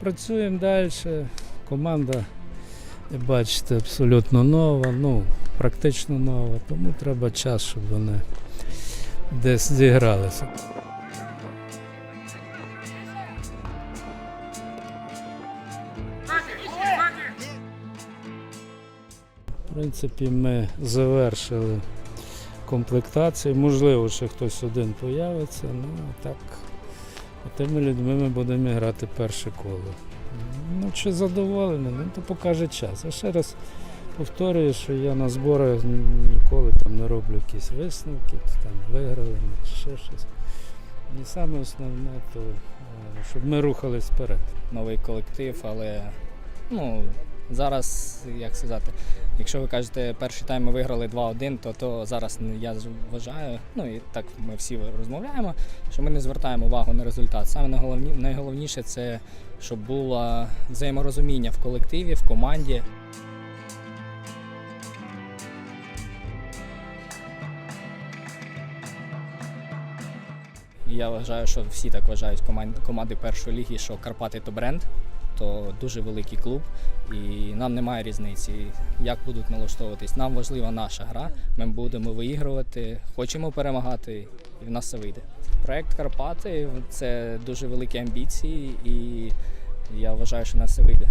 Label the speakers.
Speaker 1: працюємо далі. Команда, бачите, абсолютно нова, ну, практично нова, тому треба час, щоб вони десь зігралися. В принципі, ми завершили комплектацію. Можливо, ще хтось один появиться. Ну, так, тими людьми ми будемо грати перше коло. Ну, чи задоволений, ну то покаже час. Я ще раз повторюю, що я на зборах ніколи там не роблю якісь висновки, там виграли чи ще щось. І саме основне, то е, щоб ми рухались вперед.
Speaker 2: новий колектив, але ну, зараз, як сказати, якщо ви кажете, перший тайм ми виграли 2-1, то, то зараз я вважаю, ну і так ми всі розмовляємо, що ми не звертаємо увагу на результат. Саме найголовні, найголовніше це щоб було взаєморозуміння в колективі, в команді. Я вважаю, що всі так вважають команди першої ліги, що Карпати то бренд, то дуже великий клуб, і нам немає різниці, як будуть налаштовуватись. Нам важлива наша гра. Ми будемо виігрувати, хочемо перемагати, і в нас все вийде. Проект Карпати це дуже великі амбіції, і я вважаю, що в нас все вийде.